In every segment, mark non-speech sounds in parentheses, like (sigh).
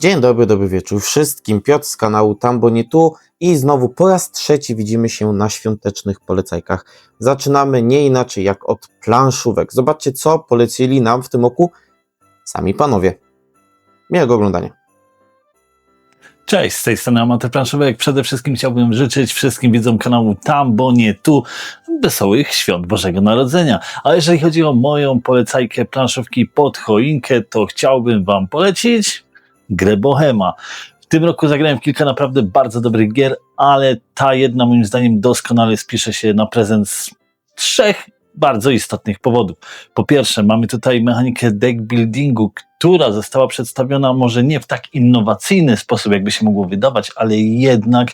Dzień dobry, dobry wieczór wszystkim. Piotr z kanału Tambo nie tu i znowu po raz trzeci widzimy się na świątecznych polecajkach. Zaczynamy nie inaczej jak od planszówek. Zobaczcie co polecili nam w tym roku sami panowie. Miłego oglądania. Cześć, z tej strony Amator Planszówek. Przede wszystkim chciałbym życzyć wszystkim widzom kanału Tam, bo nie tu, wesołych świąt Bożego Narodzenia. A jeżeli chodzi o moją polecajkę planszówki pod choinkę, to chciałbym wam polecić grę Bohema. W tym roku zagrałem kilka naprawdę bardzo dobrych gier, ale ta jedna moim zdaniem doskonale spisze się na prezent z trzech bardzo istotnych powodów. Po pierwsze, mamy tutaj mechanikę deck buildingu, która została przedstawiona może nie w tak innowacyjny sposób, jakby się mogło wydawać, ale jednak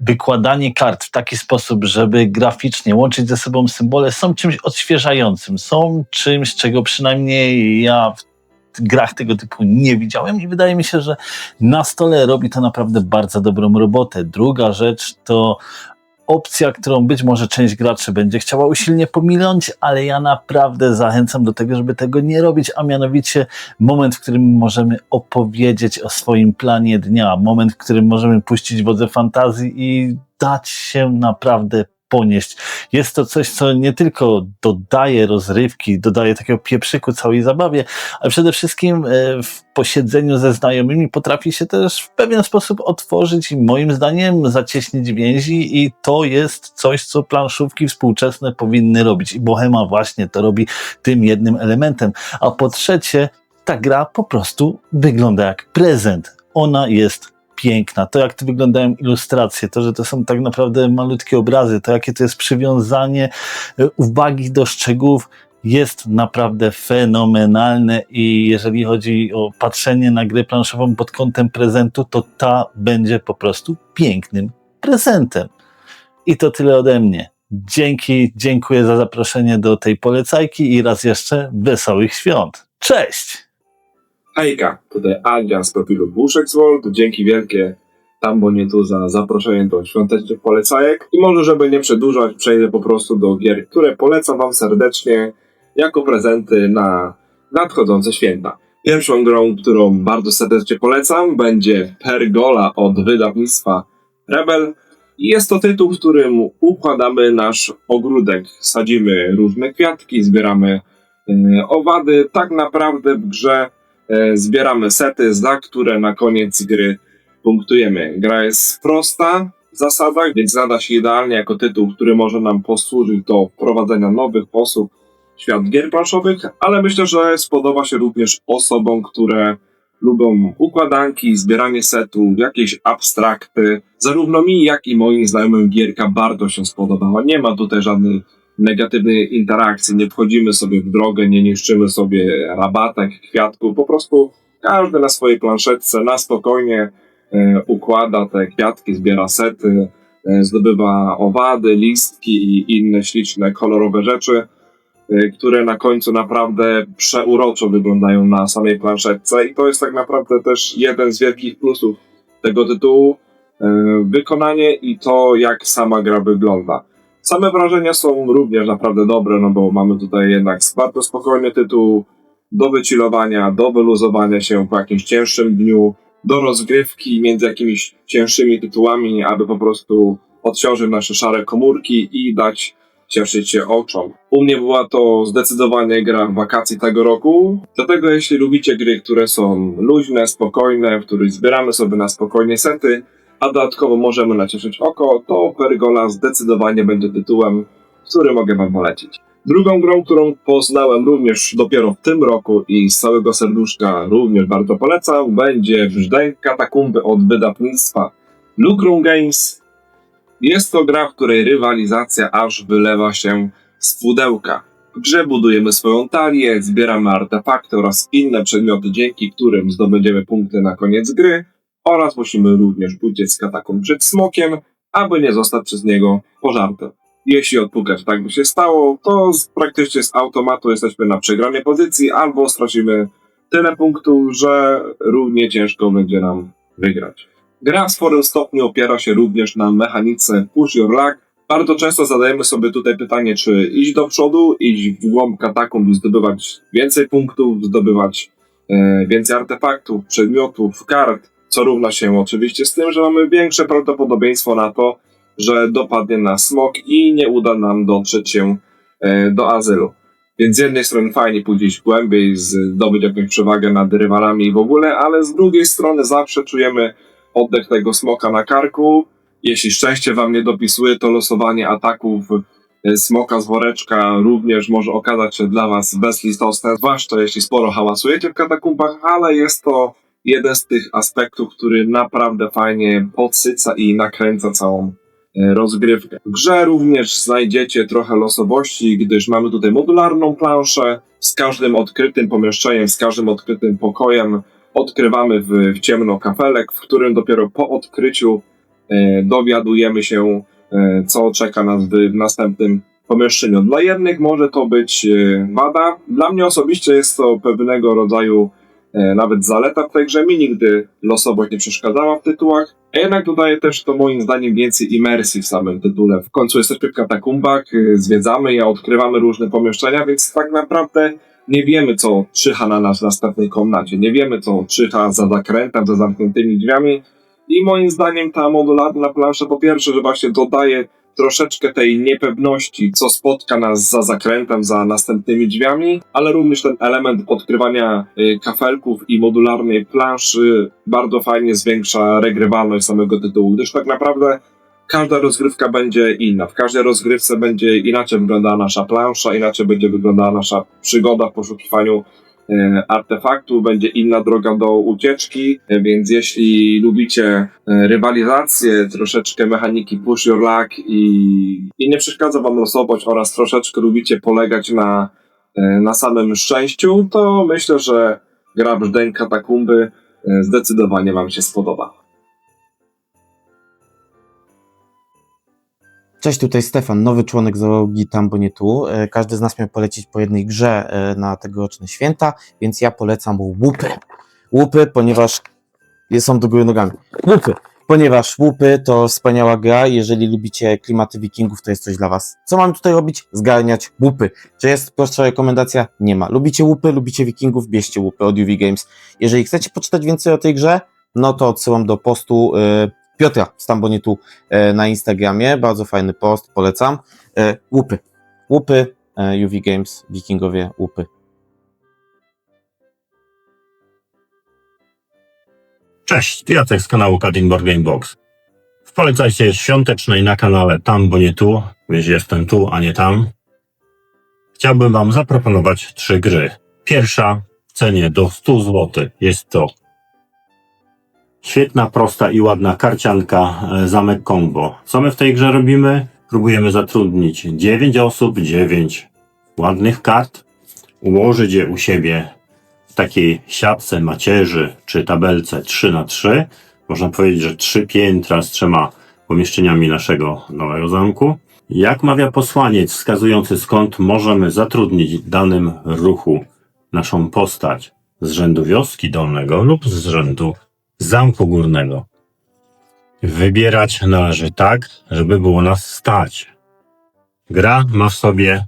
wykładanie kart w taki sposób, żeby graficznie łączyć ze sobą symbole, są czymś odświeżającym, są czymś, czego przynajmniej ja w grach tego typu nie widziałem i wydaje mi się, że na stole robi to naprawdę bardzo dobrą robotę. Druga rzecz to opcja, którą być może część graczy będzie chciała usilnie pominąć, ale ja naprawdę zachęcam do tego, żeby tego nie robić, a mianowicie moment, w którym możemy opowiedzieć o swoim planie dnia, moment, w którym możemy puścić wodze fantazji i dać się naprawdę ponieść. Jest to coś, co nie tylko dodaje rozrywki, dodaje takiego pieprzyku całej zabawie, ale przede wszystkim e, w posiedzeniu ze znajomymi potrafi się też w pewien sposób otworzyć i moim zdaniem zacieśnić więzi i to jest coś, co planszówki współczesne powinny robić. I Bohema właśnie to robi tym jednym elementem. A po trzecie, ta gra po prostu wygląda jak prezent. Ona jest piękna. To, jak to wyglądają ilustracje, to, że to są tak naprawdę malutkie obrazy, to, jakie to jest przywiązanie e, uwagi do szczegółów, jest naprawdę fenomenalne i jeżeli chodzi o patrzenie na grę planszową pod kątem prezentu, to ta będzie po prostu pięknym prezentem. I to tyle ode mnie. Dzięki, dziękuję za zaproszenie do tej polecajki i raz jeszcze wesołych świąt. Cześć! Hejka, tutaj Ania z profilu Buszexworld. Dzięki wielkie Tambo nie tu za zaproszenie do świątecznych polecajek. I może, żeby nie przedłużać, przejdę po prostu do gier, które polecam Wam serdecznie jako prezenty na nadchodzące święta. Pierwszą grą, którą bardzo serdecznie polecam, będzie Pergola od wydawnictwa Rebel. Jest to tytuł, w którym układamy nasz ogródek. Sadzimy różne kwiatki, zbieramy e, owady. Tak naprawdę w grze zbieramy sety, za które na koniec gry punktujemy. Gra jest prosta w zasadach, więc nada się idealnie jako tytuł, który może nam posłużyć do wprowadzenia nowych osób w świat gier planszowych, ale myślę, że spodoba się również osobom, które lubią układanki, zbieranie setów, jakieś abstrakty. Zarówno mi, jak i moim znajomym gierka bardzo się spodobała. Nie ma tutaj żadnej negatywnej interakcji, nie wchodzimy sobie w drogę, nie niszczymy sobie rabatek, kwiatków, po prostu każdy na swojej planszetce na spokojnie e, układa te kwiatki, zbiera sety, e, zdobywa owady, listki i inne śliczne, kolorowe rzeczy, e, które na końcu naprawdę przeuroczo wyglądają na samej planszetce. I to jest tak naprawdę też jeden z wielkich plusów tego tytułu, e, wykonanie i to, jak sama gra wygląda. Same wrażenia są również naprawdę dobre, no bo mamy tutaj jednak bardzo spokojny tytuł do wychillowania, do wyluzowania się po jakimś cięższym dniu, do rozgrywki między jakimiś cięższymi tytułami, aby po prostu odciążyć nasze szare komórki i dać cieszyć się oczom. U mnie była to zdecydowanie gra wakacji tego roku, dlatego jeśli lubicie gry, które są luźne, spokojne, w których zbieramy sobie na spokojnie sety, a dodatkowo możemy nacieszyć oko, to Pergola zdecydowanie będzie tytułem, który mogę wam polecić. Drugą grą, którą poznałem również dopiero w tym roku i z całego serduszka również bardzo polecam, będzie Brzdęk Katakumby od wydawnictwa Lucrum Games. Jest to gra, w której rywalizacja aż wylewa się z pudełka. W grze budujemy swoją talię, zbieramy artefakty oraz inne przedmioty, dzięki którym zdobędziemy punkty na koniec gry oraz musimy również uciec z katakumb przed smokiem, aby nie zostać przez niego pożartym. Jeśli odpukać tak by się stało, to praktycznie z automatu jesteśmy na przegranej pozycji albo stracimy tyle punktów, że równie ciężko będzie nam wygrać. Gra w sporym stopniu opiera się również na mechanice push your luck. Bardzo często zadajemy sobie tutaj pytanie, czy iść do przodu, iść w głąb katakumb zdobywać więcej punktów, zdobywać e, więcej artefaktów, przedmiotów, kart, co równa się oczywiście z tym, że mamy większe prawdopodobieństwo na to, że dopadnie nas smok i nie uda nam dotrzeć się e, do azylu. Więc z jednej strony fajnie pójść głębiej, zdobyć jakąś przewagę nad rywalami i w ogóle, ale z drugiej strony zawsze czujemy oddech tego smoka na karku. Jeśli szczęście wam nie dopisuje, to losowanie ataków e, smoka z woreczka również może okazać się dla was bezlitosne, zwłaszcza jeśli sporo hałasujecie w katakumbach, ale jest to jeden z tych aspektów, który naprawdę fajnie podsyca i nakręca całą e, rozgrywkę. W grze również znajdziecie trochę losowości, gdyż mamy tutaj modularną planszę z każdym odkrytym pomieszczeniem, z każdym odkrytym pokojem. Odkrywamy w, w ciemno kafelek, w którym dopiero po odkryciu e, dowiadujemy się, e, co czeka nas w następnym pomieszczeniu. Dla jednych może to być e, wada, dla mnie osobiście jest to pewnego rodzaju nawet zaleta w tej grze. Mi nigdy losowość nie przeszkadzała w tytułach, a jednak dodaje też to moim zdaniem więcej imersji w samym tytule. W końcu jesteśmy w katakumbach, e, zwiedzamy je, odkrywamy różne pomieszczenia, więc tak naprawdę nie wiemy, co czyha na nas w następnej komnacie. Nie wiemy, co czyha za zakrętem, za zamkniętymi drzwiami. I moim zdaniem ta modularna plansza po pierwsze, że właśnie dodaje troszeczkę tej niepewności, co spotka nas za zakrętem, za następnymi drzwiami, ale również ten element odkrywania y, kafelków i modularnej planszy bardzo fajnie zwiększa regrywalność samego tytułu, gdyż tak naprawdę każda rozgrywka będzie inna. W każdej rozgrywce będzie inaczej wyglądała nasza plansza, inaczej będzie wyglądała nasza przygoda w poszukiwaniu artefaktu, będzie inna droga do ucieczki, e, więc jeśli lubicie e, rywalizację, troszeczkę mechaniki push your luck i, i nie przeszkadza wam losowość oraz troszeczkę lubicie polegać na, e, na samym szczęściu, to myślę, że gra Brzdęk Katakumby e, zdecydowanie wam się spodoba. Cześć, tutaj Stefan, nowy członek załogi tam, bo nie tu. E, Każdy z nas miał polecić po jednej grze e, na tegoroczne święta, więc ja polecam łupy. Łupy, ponieważ są do góry nogami. Łupy, ponieważ łupy to wspaniała gra. Jeżeli lubicie klimaty wikingów, to jest coś dla was. Co mam tutaj robić? Zgarniać łupy. Czy jest prostsza rekomendacja? Nie ma. Lubicie łupy, lubicie wikingów? Bierzcie łupy od UV Games. Jeżeli chcecie poczytać więcej o tej grze, no to odsyłam do postu e, Piotra z Tambonitu e, na Instagramie. Bardzo fajny post, polecam. E, łupy. Łupy, e, UV Games, Wikingowie, łupy. Cześć, Jacek z kanału Cutting Board Game Box. W polecajcie świątecznej na kanale Tam, bo nie tu, więc jestem tu, a nie tam. Chciałbym Wam zaproponować trzy gry. Pierwsza w cenie do 100 zł jest to świetna, prosta i ładna karcianka e, Zamek Combo. Co my w tej grze robimy? Próbujemy zatrudnić 9 osób, 9 ładnych kart, ułożyć je u siebie w takiej siatce macierzy czy tabelce 3 na 3 Można powiedzieć, że trzy piętra z trzema pomieszczeniami naszego nowego zamku. Jak mawia posłaniec wskazujący skąd możemy zatrudnić danym ruchu naszą postać z rzędu wioski dolnego lub z rzędu zamku górnego. Wybierać należy tak, żeby było nas stać. Gra ma w sobie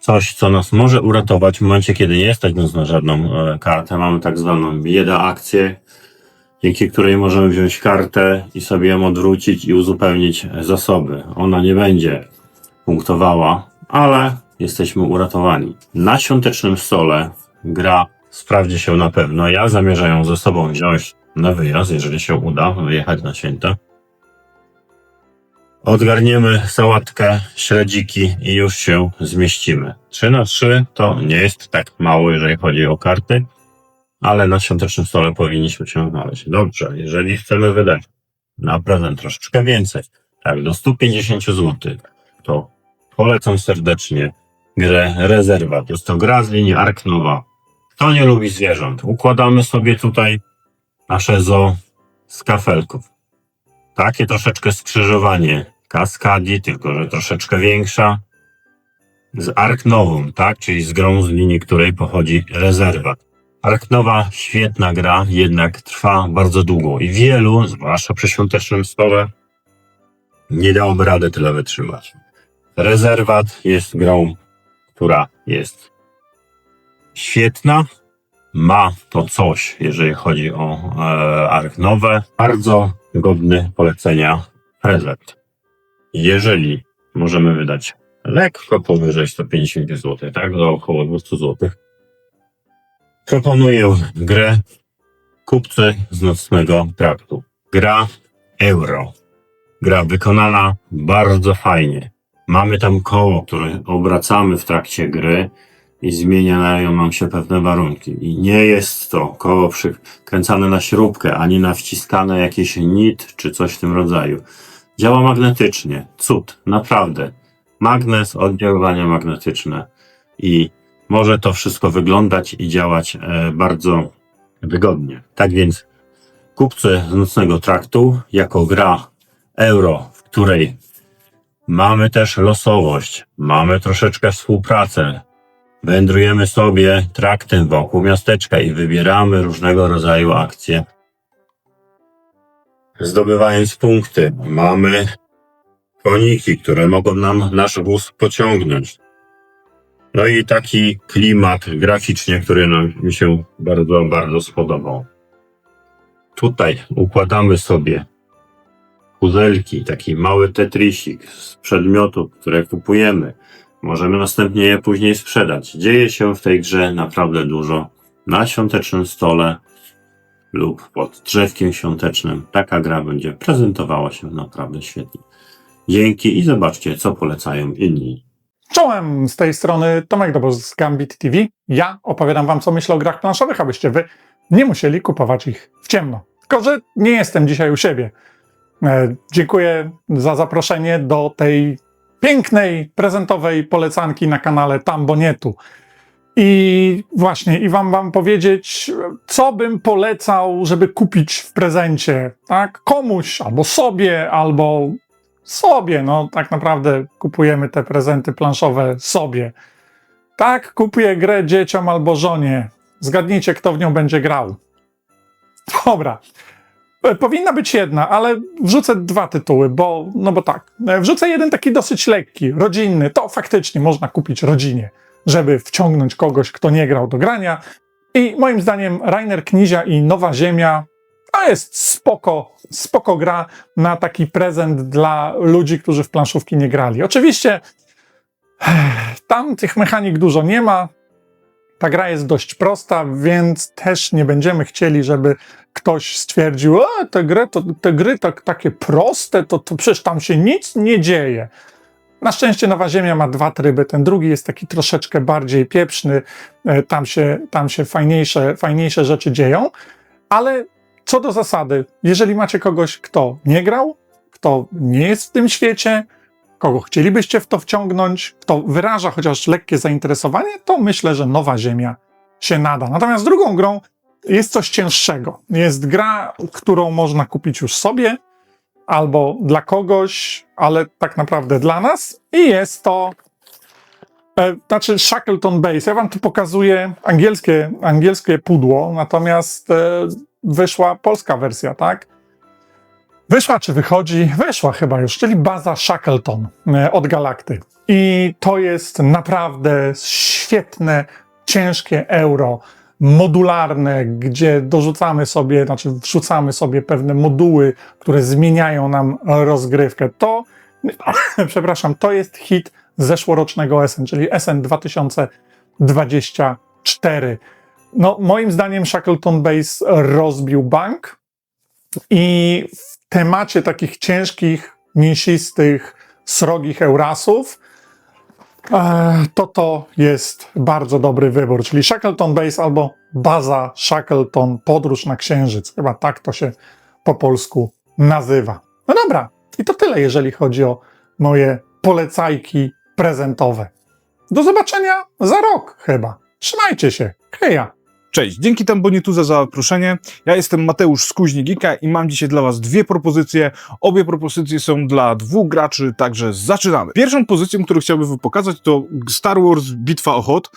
coś, co nas może uratować w momencie, kiedy nie stać nas na żadną e, kartę. Mamy tak zwaną bieda akcję, dzięki której możemy wziąć kartę i sobie ją odwrócić i uzupełnić zasoby. Ona nie będzie punktowała, ale jesteśmy uratowani. Na świątecznym stole gra sprawdzi się na pewno. Ja zamierzam ją ze sobą wziąć na wyjazd, jeżeli się uda wyjechać na święta. Odgarniemy sałatkę, śledziki i już się zmieścimy. 3 na 3 to nie jest tak mało, jeżeli chodzi o karty, ale na świątecznym stole powinniśmy się znaleźć. Dobrze, jeżeli chcemy wydać na prezent troszeczkę więcej, tak do 150 zł, to polecam serdecznie grę Rezerwat. Jest to gra z linii Arknowa. Kto nie lubi zwierząt? Układamy sobie tutaj nasze zoo z kafelków. Takie troszeczkę skrzyżowanie kaskadi, tylko że troszeczkę większa. Z Arknową, tak? Czyli z grą z linii, której pochodzi rezerwat. Arknowa świetna gra, jednak trwa bardzo długo i wielu, zwłaszcza przy świątecznym stole, nie dałoby rady tyle wytrzymać. Rezerwat jest grą, która jest świetna, ma to coś, jeżeli chodzi o e, Ark nowe. Bardzo godny polecenia prezent. Jeżeli możemy wydać lekko powyżej 150 zł, tak, do około 200 zł, proponuję grę Kupcy z nocnego traktu. Gra euro. Gra wykonana bardzo fajnie. Mamy tam koło, które obracamy w trakcie gry i zmieniają nam się pewne warunki. I nie jest to koło przykręcane na śrubkę, ani na wciskane jakieś nit, czy coś w tym rodzaju. Działa magnetycznie. Cud, naprawdę. Magnes, oddziaływania magnetyczne. I może to wszystko wyglądać i działać e, bardzo wygodnie. Tak więc kupcy z nocnego traktu jako gra euro, w której mamy też losowość, mamy troszeczkę współpracę, wędrujemy sobie traktem wokół miasteczka i wybieramy różnego rodzaju akcje. Zdobywając punkty, mamy koniki, które mogą nam nasz wóz pociągnąć. No i taki klimat graficznie, który nam mi się bardzo, bardzo spodobał. Tutaj układamy sobie puzelki, taki mały tetrisik z przedmiotów, które kupujemy. Możemy następnie je później sprzedać. Dzieje się w tej grze naprawdę dużo. Na świątecznym stole lub pod drzewkiem świątecznym taka gra będzie prezentowała się naprawdę świetnie. Dzięki i zobaczcie, co polecają inni. Czołem z tej strony Tomek Dobor z Gambit TV. Ja opowiadam wam, co myślę o grach planszowych, abyście wy nie musieli kupować ich w ciemno. Tylko, że nie jestem dzisiaj u siebie. E, dziękuję za zaproszenie do tej pięknej, prezentowej polecanki na kanale Tambo Nie Tu. I właśnie, i wam wam powiedzieć, co bym polecał, żeby kupić w prezencie, tak? Komuś, albo sobie, albo sobie, no tak naprawdę kupujemy te prezenty planszowe sobie. Tak, kupuję grę dzieciom albo żonie. Zgadnijcie, kto w nią będzie grał. Dobra. E, Powinna być jedna, ale wrzucę dwa tytuły, bo, no bo tak. E, Wrzucę jeden taki dosyć lekki, rodzinny. To faktycznie można kupić rodzinie, żeby wciągnąć kogoś, kto nie grał do grania. I moim zdaniem Rainer Knizia i Nowa Ziemia to jest spoko, spoko gra na taki prezent dla ludzi, którzy w planszówki nie grali. Oczywiście tam tych mechanik dużo nie ma. Ta gra jest dość prosta, więc też nie będziemy chcieli, żeby ktoś stwierdził, a te gry, to, te gry tak, takie proste, to, to przecież tam się nic nie dzieje. Na szczęście Nowa Ziemia ma dwa tryby. Ten drugi jest taki troszeczkę bardziej pieprzny, e, tam się, tam się fajniejsze, fajniejsze rzeczy dzieją, ale co do zasady, jeżeli macie kogoś, kto nie grał, kto nie jest w tym świecie, kogo chcielibyście w to wciągnąć, kto wyraża chociaż lekkie zainteresowanie, to myślę, że Nowa Ziemia się nada. Natomiast drugą grą jest coś cięższego. Jest gra, którą można kupić już sobie albo dla kogoś, ale tak naprawdę dla nas i jest to e, znaczy Shackleton Base. Ja wam tu pokazuję angielskie, angielskie pudło, natomiast e, wyszła polska wersja, tak? Wyszła czy wychodzi? Wyszła chyba już, czyli baza Shackleton e, od Galakty. I to jest naprawdę świetne, ciężkie euro, modularne, gdzie dorzucamy sobie, znaczy wrzucamy sobie pewne moduły, które zmieniają nam rozgrywkę. To, (laughs) przepraszam, to jest hit zeszłorocznego SN, czyli SN 2024. No, moim zdaniem Shackleton Base rozbił bank i w temacie takich ciężkich, mięsistych, srogich Eurasów e, to to jest bardzo dobry wybór, czyli Shackleton Base albo baza Shackleton Podróż na Księżyc. Chyba tak to się po polsku nazywa. No dobra, i to tyle, jeżeli chodzi o moje polecajki prezentowe. Do zobaczenia za rok chyba. Trzymajcie się. Heja! Cześć, dzięki Tambonietu za zaproszenie. Ja jestem Mateusz z Kuźni Gika i mam dzisiaj dla Was dwie propozycje. Obie propozycje są dla dwóch graczy, także zaczynamy. Pierwszą pozycją, którą chciałbym Wam pokazać to Star Wars Bitwa o Hoth.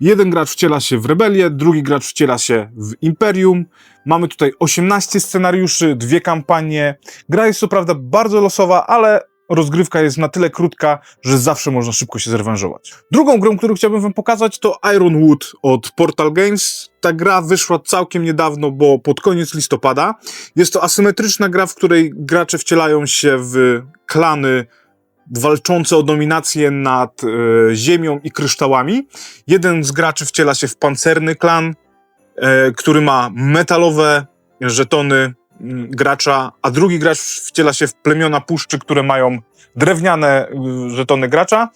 Jeden gracz wciela się w rebelię, drugi gracz wciela się w Imperium. Mamy tutaj 18 scenariuszy, dwie kampanie. Gra jest co prawda bardzo losowa, ale rozgrywka jest na tyle krótka, że zawsze można szybko się zrewanżować. Drugą grą, którą chciałbym wam pokazać to Ironwood od Portal Games. Ta gra wyszła całkiem niedawno, bo pod koniec listopada. Jest to asymetryczna gra, w której gracze wcielają się w klany walczące o dominację nad e, ziemią i kryształami. Jeden z graczy wciela się w pancerny klan, e, który ma metalowe żetony gracza, a drugi gracz wciela się w plemiona puszczy, które mają drewniane y, żetony gracza.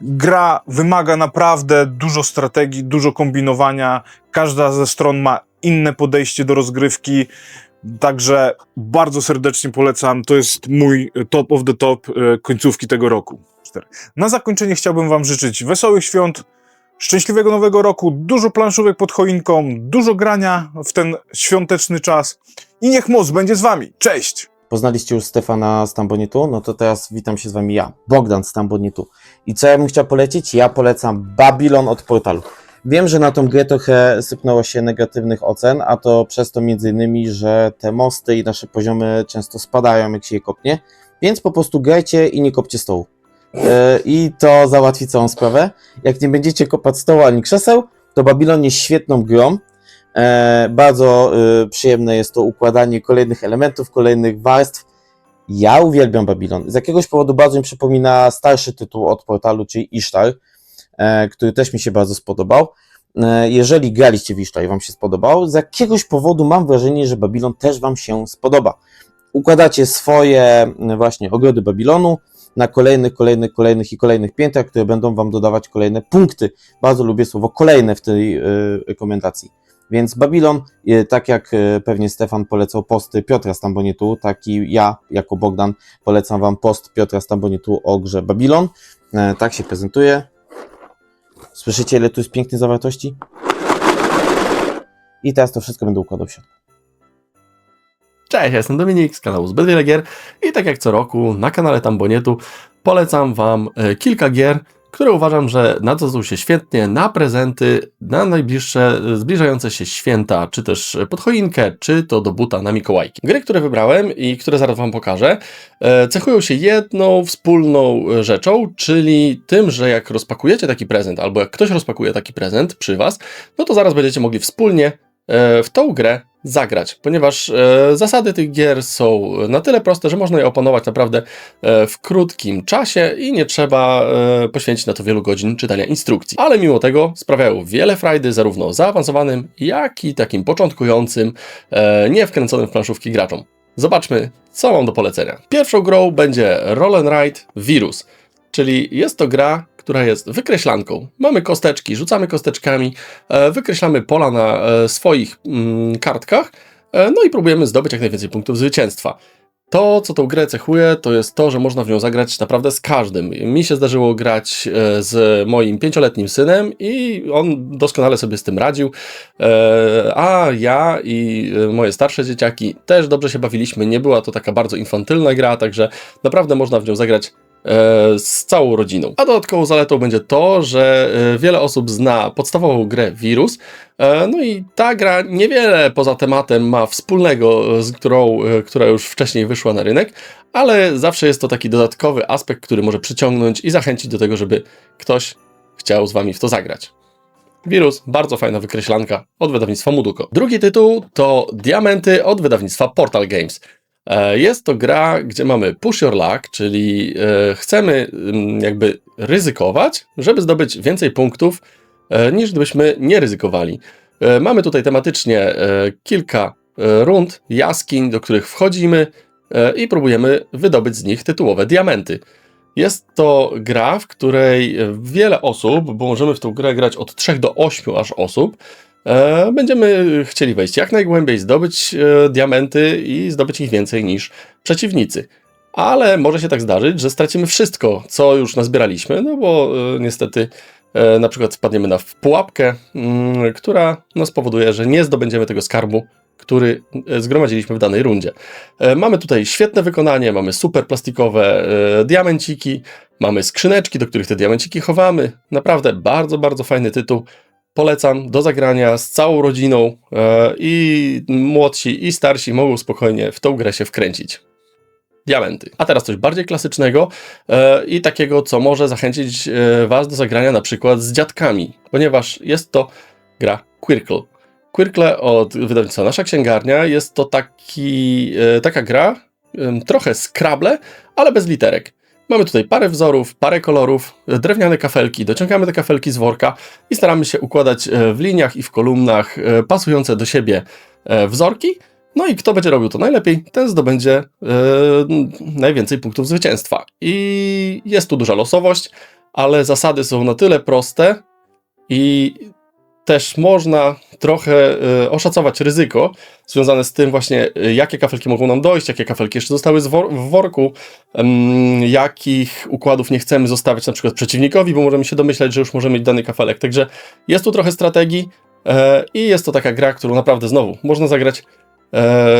Gra wymaga naprawdę dużo strategii, dużo kombinowania. Każda ze stron ma inne podejście do rozgrywki. Także bardzo serdecznie polecam. To jest mój top of the top e, końcówki tego roku. Na zakończenie chciałbym Wam życzyć wesołych świąt, szczęśliwego nowego roku, dużo planszówek pod choinką, dużo grania w ten świąteczny czas i niech moc będzie z Wami. Cześć! Poznaliście już Stefana Stambonitu? No to teraz witam się z wami ja, Bogdan Stambonitu. I co ja bym chciał polecić? Ja polecam Babylon od portalu. Wiem, że na tą grę trochę sypnęło się negatywnych ocen, a to przez to między innymi, że te mosty i nasze poziomy często spadają, jak się je kopnie, więc po prostu grajcie i nie kopcie stołu. Yy, I to załatwi całą sprawę. Jak nie będziecie kopać stołu ani krzeseł, to Babylon jest świetną grą. E, bardzo y, przyjemne jest to układanie kolejnych elementów, kolejnych warstw. Ja uwielbiam Babylon. Z jakiegoś powodu bardzo mi przypomina starszy tytuł od portalu, czyli Ishtar, e, który też mi się bardzo spodobał. E, jeżeli graliście w Ishtar i Wam się spodobał, z jakiegoś powodu mam wrażenie, że Babylon też Wam się spodoba. Układacie swoje e, właśnie ogrody Babilonu na kolejnych, kolejnych, kolejnych i kolejnych piętrach, które będą Wam dodawać kolejne punkty. Bardzo lubię słowo kolejne w tej y, rekomendacji. Więc Babylon, e, tak jak e, pewnie Stefan polecał posty Piotra Stambonitu, tak i ja, jako Bogdan, polecam Wam post Piotra Stambonitu o grze Babylon. E, Tak się prezentuje. Słyszycie, ile tu jest pięknej zawartości? I teraz to wszystko będę układał w środku. Cześć, ja jestem Dominik z kanału Zbyt Wiele Gier i tak jak co roku na kanale Tambonietu polecam Wam e, kilka gier, które uważam, że nadzadzą się świetnie na prezenty, na najbliższe e, zbliżające się święta, czy też pod choinkę, czy to do buta na Mikołajki. Gry, które wybrałem i które zaraz Wam pokażę, e, cechują się jedną wspólną rzeczą, czyli tym, że jak rozpakujecie taki prezent, albo jak ktoś rozpakuje taki prezent przy Was, no to zaraz będziecie mogli wspólnie w tą grę zagrać, ponieważ e, zasady tych gier są na tyle proste, że można je opanować naprawdę e, w krótkim czasie i nie trzeba e, poświęcić na to wielu godzin czytania instrukcji. Ale mimo tego sprawiają wiele frajdy zarówno zaawansowanym, jak i takim początkującym, e, nie wkręconym w planszówki graczom. Zobaczmy, co mam do polecenia. Pierwszą grą będzie Roll and Ride Virus, czyli jest to gra, która jest wykreślanką. Mamy kosteczki, rzucamy kosteczkami, e, wykreślamy pola na e, swoich mm, kartkach, e, no i próbujemy zdobyć jak najwięcej punktów zwycięstwa. To, co tą grę cechuje, to jest to, że można w nią zagrać naprawdę z każdym. Mi się zdarzyło grać z moim pięcioletnim synem i on doskonale sobie z tym radził, a ja i moje starsze dzieciaki też dobrze się bawiliśmy. Nie była to taka bardzo infantylna gra, także naprawdę można w nią zagrać z całą rodziną. A dodatkową zaletą będzie to, że e, wiele osób zna podstawową grę Wirus, e, no i ta gra niewiele poza tematem ma wspólnego z grą, e, która już wcześniej wyszła na rynek, ale zawsze jest to taki dodatkowy aspekt, który może przyciągnąć i zachęcić do tego, żeby ktoś chciał z wami w to zagrać. Wirus, bardzo fajna wykreślanka od wydawnictwa Muduko. Drugi tytuł to Diamenty od wydawnictwa Portal Games. E, Jest to gra, gdzie mamy push your luck, czyli e, chcemy mm, jakby ryzykować, żeby zdobyć więcej punktów, e, niż gdybyśmy nie ryzykowali. Mamy tutaj tematycznie kilka rund, jaskiń, do których wchodzimy i próbujemy wydobyć z nich tytułowe diamenty. Jest to gra, w której wiele osób, bo możemy w tą grę grać od 3 do 8 aż osób, będziemy chcieli wejść jak najgłębiej, zdobyć e, diamenty i zdobyć ich więcej niż przeciwnicy. Ale może się tak zdarzyć, że stracimy wszystko, co już nazbieraliśmy, no bo e, niestety e, na przykład wpadniemy na pułapkę, mm, która no, spowoduje, że nie zdobędziemy tego skarbu, który e, zgromadziliśmy w danej rundzie. E, Mamy tutaj świetne wykonanie, mamy super plastikowe e, diamenciki, mamy skrzyneczki, do których te diamenciki chowamy. Naprawdę bardzo, bardzo fajny tytuł. Polecam do zagrania z całą rodziną e, i młodsi i starsi mogą spokojnie w tą grę się wkręcić. diamenty. A teraz coś bardziej klasycznego e, i takiego, co może zachęcić e, Was do zagrania na przykład z dziadkami, ponieważ jest to gra Quirkle. Quirkle od wydawnictwa Nasza Księgarnia jest to taki, e, taka gra, em, trochę Scrabble, ale bez literek. Mamy tutaj parę wzorów, parę kolorów, drewniane kafelki, dociągamy te kafelki z worka i staramy się układać e, w liniach i w kolumnach e, pasujące do siebie e, wzorki. No i kto będzie robił to najlepiej, ten zdobędzie najwięcej punktów zwycięstwa. I jest tu duża losowość, ale zasady są na tyle proste i też można trochę e, oszacować ryzyko związane z tym właśnie, e, jakie kafelki mogą nam dojść, jakie kafelki jeszcze zostały w worku, jakich układów nie chcemy zostawiać na przykład przeciwnikowi, bo możemy się domyślać, że już możemy mieć dany kafelek. Także jest tu trochę strategii e, i jest to taka gra, którą naprawdę znowu można zagrać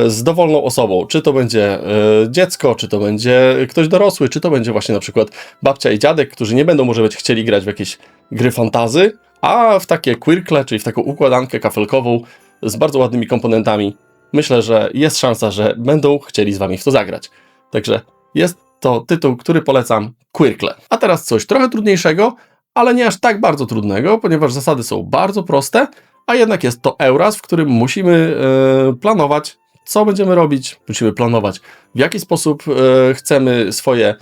z dowolną osobą. Czy to będzie e, dziecko, czy to będzie ktoś dorosły, czy to będzie właśnie na przykład babcia i dziadek, którzy nie będą może być chcieli grać w jakieś gry fantazy, a w takie quirkle, czyli w taką układankę kafelkową z bardzo ładnymi komponentami, myślę, że jest szansa, że będą chcieli z wami w to zagrać. Także jest to tytuł, który polecam Quirkle. A teraz coś trochę trudniejszego, ale nie aż tak bardzo trudnego, ponieważ zasady są bardzo proste, a jednak jest to Euras, w którym musimy e, planować, co będziemy robić, musimy planować, w jaki sposób e, chcemy swoje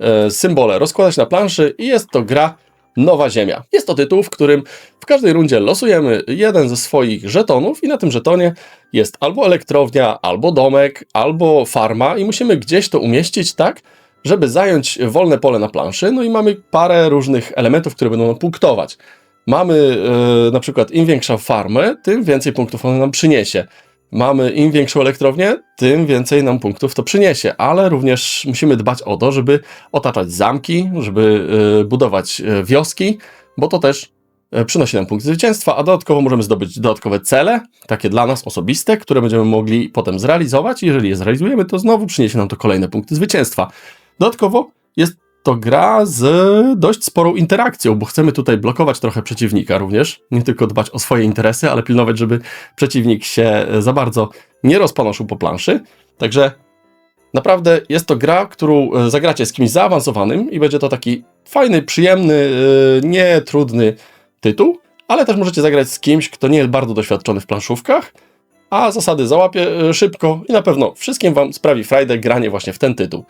e, symbole rozkładać na planszy i jest to gra Nowa Ziemia. Jest to tytuł, w którym w każdej rundzie losujemy jeden ze swoich żetonów i na tym żetonie jest albo elektrownia, albo domek, albo farma i musimy gdzieś to umieścić tak, żeby zająć wolne pole na planszy. No i mamy parę różnych elementów, które będą punktować. Mamy e, na przykład im większa farmę, tym więcej punktów ona nam przyniesie. Mamy im większą elektrownię, tym więcej nam punktów to przyniesie, ale również musimy dbać o to, żeby otaczać zamki, żeby e, budować e, wioski, bo to też przynosi nam punkt zwycięstwa, a dodatkowo możemy zdobyć dodatkowe cele, takie dla nas osobiste, które będziemy mogli potem zrealizować. Jeżeli je zrealizujemy, to znowu przyniesie nam to kolejne punkty zwycięstwa. Dodatkowo jest to gra z dość sporą interakcją, bo chcemy tutaj blokować trochę przeciwnika również, nie tylko dbać o swoje interesy, ale pilnować, żeby przeciwnik się za bardzo nie rozpanoszył po planszy. Także naprawdę jest to gra, którą e, zagracie z kimś zaawansowanym i będzie to taki fajny, przyjemny, e, nie trudny tytuł, ale też możecie zagrać z kimś, kto nie jest bardzo doświadczony w planszówkach, a zasady załapie e, szybko i na pewno wszystkim Wam sprawi frajdę granie właśnie w ten tytuł.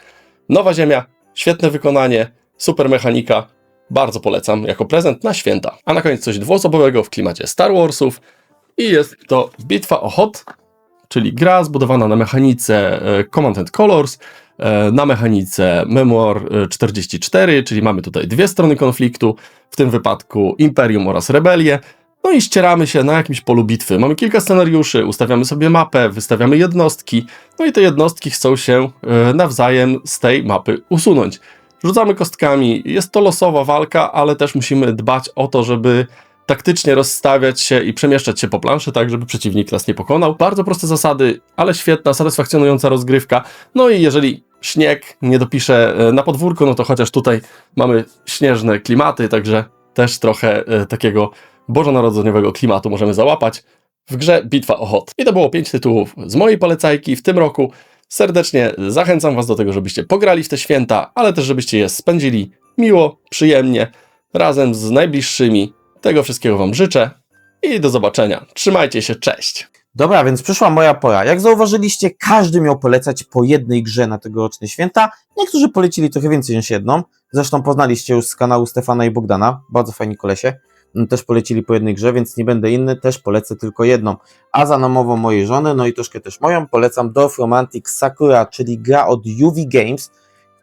Nowa Ziemia, świetne wykonanie, super mechanika, bardzo polecam jako prezent na święta. A na koniec coś dwuosobowego w klimacie Star Warsów i jest to Bitwa o Hot, czyli gra zbudowana na mechanice e, Command and Colors, e, na mechanice Memoir e, 44, czyli mamy tutaj dwie strony konfliktu, w tym wypadku Imperium oraz Rebelię. No i ścieramy się na jakimś polu bitwy. Mamy kilka scenariuszy, ustawiamy sobie mapę, wystawiamy jednostki, no i te jednostki chcą się e, nawzajem z tej mapy usunąć. Rzucamy kostkami, jest to losowa walka, ale też musimy dbać o to, żeby taktycznie rozstawiać się i przemieszczać się po planszy, tak żeby przeciwnik nas nie pokonał. Bardzo proste zasady, ale świetna, satysfakcjonująca rozgrywka. No i jeżeli śnieg nie dopisze e, na podwórko, no to chociaż tutaj mamy śnieżne klimaty, także też trochę e, takiego bożonarodzeniowego klimatu możemy załapać w grze Bitwa o Hot. I to było pięć tytułów z mojej polecajki w tym roku. Serdecznie zachęcam Was do tego, żebyście pograli w te święta, ale też żebyście je spędzili miło, przyjemnie, razem z najbliższymi. Tego wszystkiego Wam życzę i do zobaczenia. Trzymajcie się, cześć! Dobra, więc przyszła moja pora. Jak zauważyliście, każdy miał polecać po jednej grze na tegoroczne święta. Niektórzy polecili trochę więcej niż jedną. Zresztą poznaliście już z kanału Stefana i Bogdana. Bardzo fajni kolesie. Też polecili po jednej grze, więc nie będę inny, też polecę tylko jedną. A za namową mojej żony, no i troszkę też moją, polecam Dorf Romantic Sakura, czyli gra od UV Games,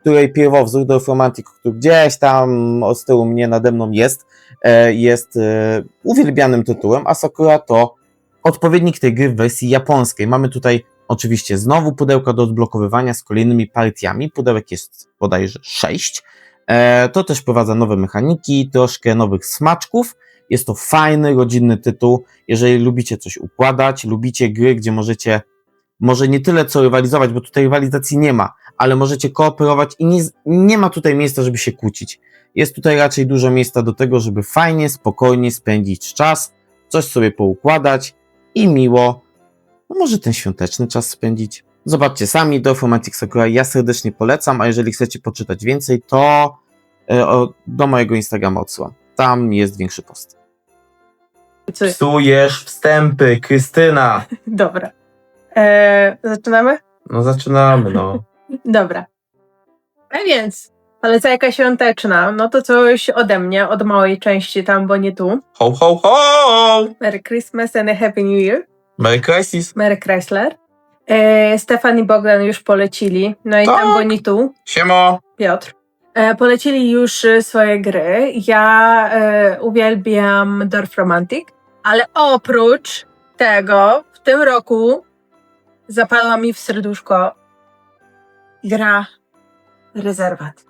której pierwowzór Dorf Romantic, który gdzieś tam od tyłu mnie nade mną jest, e, jest e, uwielbianym tytułem, a Sakura to odpowiednik tej gry w wersji japońskiej. Mamy tutaj oczywiście znowu pudełka do odblokowywania z kolejnymi partiami. Pudełek jest bodajże 6. E, to też wprowadza nowe mechaniki, troszkę nowych smaczków. Jest to fajny, rodzinny tytuł. Jeżeli lubicie coś układać, lubicie gry, gdzie możecie może nie tyle co rywalizować, bo tutaj rywalizacji nie ma, ale możecie kooperować i nie, nie ma tutaj miejsca, żeby się kłócić. Jest tutaj raczej dużo miejsca do tego, żeby fajnie, spokojnie spędzić czas, coś sobie poukładać i miło, no może ten świąteczny czas spędzić. Zobaczcie sami, do Informatic Sakura ja serdecznie polecam, a jeżeli chcecie poczytać więcej, to e, do mojego Instagrama odsyłam. Tam jest większy post. Co? Psujesz wstępy, Krystyna! (laughs) Dobra. E, zaczynamy? No zaczynamy, no. (laughs) Dobra. A więc, polecajka świąteczna, no to coś ode mnie, od małej części tam, bo nie tu. Ho, ho, ho! Merry Christmas and a Happy New Year. Merry Crisis! Mary Chrysler. E, Stefan i Bogdan już polecili, no i Tak. tam, bo nie tu. Siemo! Piotr. E, polecili już e, swoje gry. Ja e, uwielbiam Dorf Romantic, ale oprócz tego w tym roku zapadła mi w serduszko gra Rezerwat.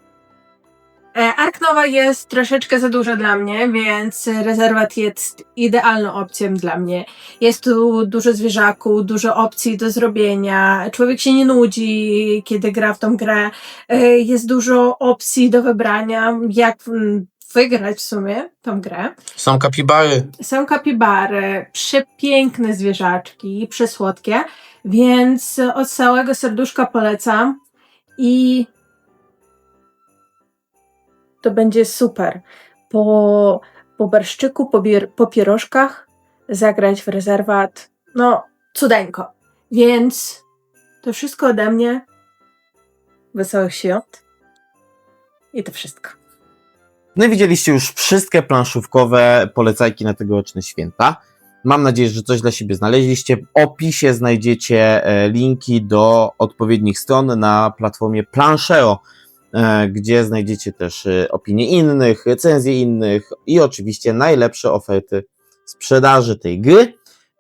E, Ark Nowa jest troszeczkę za dużo dla mnie, więc Rezerwat jest idealną opcją dla mnie. Jest tu dużo zwierzaków, dużo opcji do zrobienia. Człowiek się nie nudzi, kiedy gra w tą grę. E, Jest dużo opcji do wybrania, jak mm, wygrać w sumie tą grę. Są kapibary. Są kapibary, przepiękne zwierzaczki, przesłodkie, więc od całego serduszka polecam i to będzie super. Po, po barszczyku, po, bier, po pierożkach zagrać w rezerwat, no cudeńko. Więc to wszystko ode mnie. Wesołych świąt. I to wszystko. No i widzieliście już wszystkie planszówkowe polecajki na tegoroczne święta. Mam nadzieję, że coś dla siebie znaleźliście. W opisie znajdziecie e, linki do odpowiednich stron na platformie Planszeo, e, gdzie znajdziecie też e, opinie innych, recenzje innych i oczywiście najlepsze oferty sprzedaży tej gry.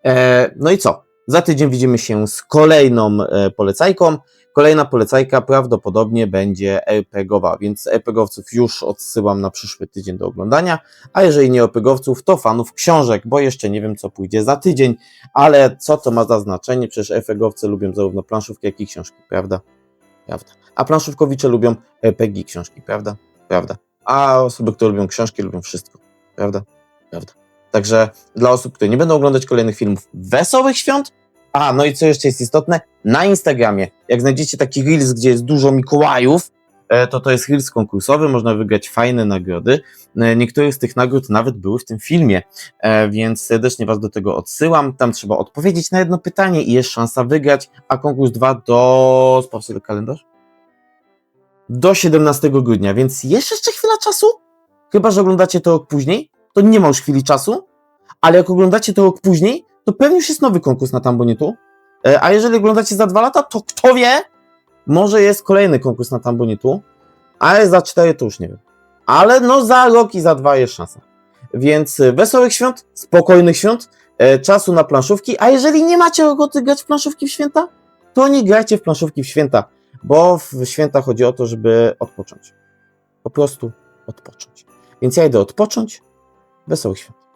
E, No i co? Za tydzień widzimy się z kolejną e, polecajką. Kolejna polecajka prawdopodobnie będzie RPGowa, więc RPGowców już odsyłam na przyszły tydzień do oglądania, a jeżeli nie RPGowców, to fanów książek, bo jeszcze nie wiem, co pójdzie za tydzień, ale co to ma za znaczenie? Przecież RPGowcy lubią zarówno planszówki, jak i książki, prawda? Prawda. A planszówkowicze lubią RPG książki, prawda? Prawda. A osoby, które lubią książki, lubią wszystko, prawda? Prawda. Także dla osób, które nie będą oglądać kolejnych filmów, wesołych świąt, a, no i co jeszcze jest istotne, na Instagramie, jak znajdziecie taki Reels, gdzie jest dużo Mikołajów, e, to to jest Reels konkursowy, można wygrać fajne nagrody. E, Niektóre z tych nagród nawet były w tym filmie, e, więc serdecznie Was do tego odsyłam. Tam trzeba odpowiedzieć na jedno pytanie i jest szansa wygrać, a konkurs 2 do... Sprawdź kalendarz? Do 17 grudnia, więc jest jeszcze chwila czasu? Chyba, że oglądacie to rok później, to nie ma już chwili czasu, ale jak oglądacie to rok później, to pewnie już jest nowy konkurs na Tambonitu. E, A jeżeli oglądacie za dwa lata, to kto wie, może jest kolejny konkurs na Tambonitu, ale za cztery to już nie wiem. Ale no za rok i za dwa jest szansa. Więc e, wesołych świąt, spokojnych świąt, e, czasu na planszówki, a jeżeli nie macie ochoty grać w planszówki w święta, to nie grajcie w planszówki w święta, bo w święta chodzi o to, żeby odpocząć. Po prostu odpocząć. Więc ja idę odpocząć. Wesołych świąt.